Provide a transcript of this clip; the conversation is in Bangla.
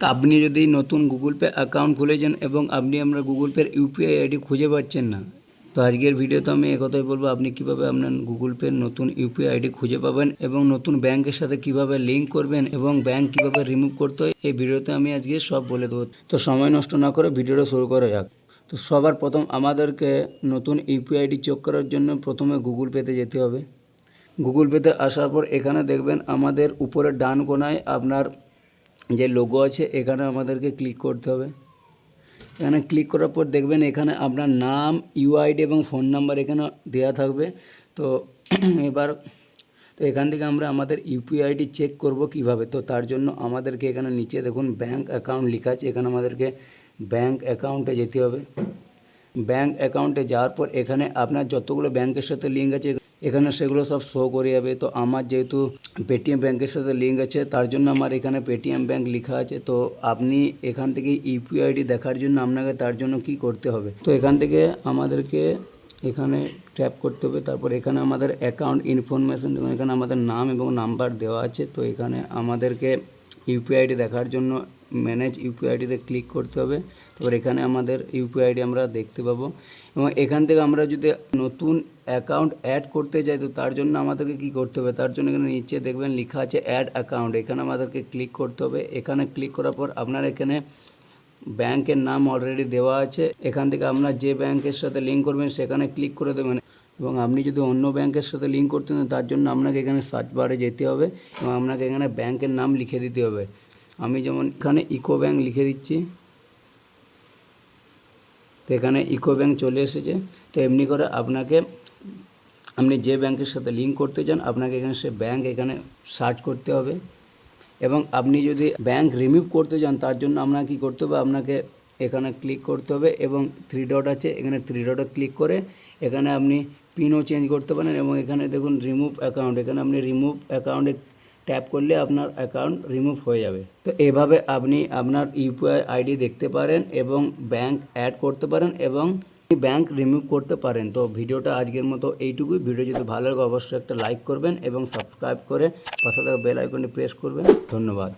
আপনি যদি নতুন গুগল পে অ্যাকাউন্ট খুলেছেন এবং আপনি আমরা গুগল পের ইউপিআই আইডি খুঁজে পাচ্ছেন না, তো আজকের ভিডিওতে আমি একথাই বলব, আপনি কীভাবে আপনার গুগল পের নতুন ইউপিআই আইডি খুঁজে পাবেন এবং নতুন ব্যাংকের সাথে কীভাবে লিঙ্ক করবেন এবং ব্যাংক কীভাবে রিমুভ করতে হয়, এই ভিডিওতে আমি আজকে সব বলে দেবো। তো সময় নষ্ট না করে ভিডিওটা শুরু করা যাক। তো সবার প্রথম আমাদেরকে নতুন ইউপিআই আইডি চেক করার জন্য প্রথমে গুগল পেতে যেতে হবে। গুগল পেতে আসার পর এখানে দেখবেন আমাদের উপরের ডান কোনায় আপনার যে লোগো আছে, এখানে আমাদেরকে ক্লিক করতে হবে। এখানে ক্লিক করার পর দেখবেন এখানে আপনার নাম ইউআইডি এবং ফোন নাম্বার এখানে দেওয়া থাকবে। তো এবার তো এখান থেকে আমরা আমাদের ইউপিআইডি চেক করব কীভাবে। তো তার জন্য আমাদেরকে এখানে নিচে দেখুন ব্যাংক অ্যাকাউন্ট লেখা আছে, এখানে আমাদেরকে ব্যাংক অ্যাকাউন্টে যেতে হবে। ব্যাংক অ্যাকাউন্টে যাওয়ার পর এখানে আপনার যতগুলো ব্যাংকের সাথে লিঙ্ক আছে এখানে সেগুলো সব শো করে যাবে। তো আমার যেহেতু পেটিএম ব্যাংকের সাথে লিঙ্ক আছে, তার জন্য আমার এখানে পেটিএম ব্যাংক লেখা আছে। তো আপনি এখান থেকে ইউপিআই আইডি দেখার জন্য আপনাকে তার জন্য কি করতে হবে? তো এখান থেকে আমাদেরকে এখানে ট্যাপ করতে হবে। তারপর এখানে আমাদের অ্যাকাউন্ট ইনফরমেশন এখানে আমাদের নাম এবং নাম্বার দেওয়া আছে। তো এখানে আমাদেরকে ইউপিআইডি দেখার জন্য ম্যানেজ ইউপিআইডিতে ক্লিক করতে হবে। তারপর এখানে আমাদের ইউপিআইডি আমরা দেখতে পাবো। এবং এখান থেকে আমরা যদি নতুন অ্যাকাউন্ট অ্যাড করতে যাই, তো তার জন্য আমাদেরকে কি করতে হবে? তার জন্য এখানে নিচে দেখবেন লেখা আছে অ্যাড অ্যাকাউন্ট এখানে আমাদেরকে ক্লিক করতে হবে। এখানে ক্লিক করার পর আপনার এখানে ব্যাংকের নাম অলরেডি দেওয়া আছে। এখান থেকে আপনার যে ব্যাংকের সাথে লিঙ্ক করবেন, সেখানে ক্লিক করে দেবেন। এবং আপনি যদি অন্য ব্যাংকের সাথে লিঙ্ক করতে চান, তার জন্য আপনাকে এখানে সার্চ বারে যেতে হবে এবং আপনাকে এখানে ব্যাংকের নাম লিখে দিতে হবে। আমি যেমন এখানে ইকো ব্যাংক লিখে দিচ্ছি। তো এখানে ইকো ব্যাংক চলে এসেছে। তো এমনি করে আপনাকে, আপনি যে ব্যাংকের সাথে লিঙ্ক করতে চান, আপনাকে এখানে সে ব্যাংক এখানে সার্চ করতে হবে। এবং আপনি যদি ব্যাংক রিমুভ করতে চান, তার জন্য আপনাকে কী করতে হবে? আপনাকে এখানে ক্লিক করতে হবে এবং থ্রি ডট আছে, এখানে থ্রি ডটে ক্লিক করে এখানে আপনি পিনও চেঞ্জ করতে পারেন এবং এখানে দেখুন রিমুভ অ্যাকাউন্ট এখানে আপনি রিমুভ অ্যাকাউন্টে ট্যাপ করলে আপনার অ্যাকাউন্ট রিমুভ হয়ে যাবে। তো এভাবে আপনি আপনার ইউপিআই আইডি দেখতে পারেন এবং ব্যাংক অ্যাড করতে পারেন এবং ব্যাংক রিমুভ করতে পারেন। তো ভিডিওটা আজকের মতো এইটুকুই। ভিডিও যদি ভালো লাগে, অবশ্যই একটা লাইক করবেন এবং সাবস্ক্রাইব করে পাশে থাকা বেল আইকনটি প্রেস করবেন। ধন্যবাদ।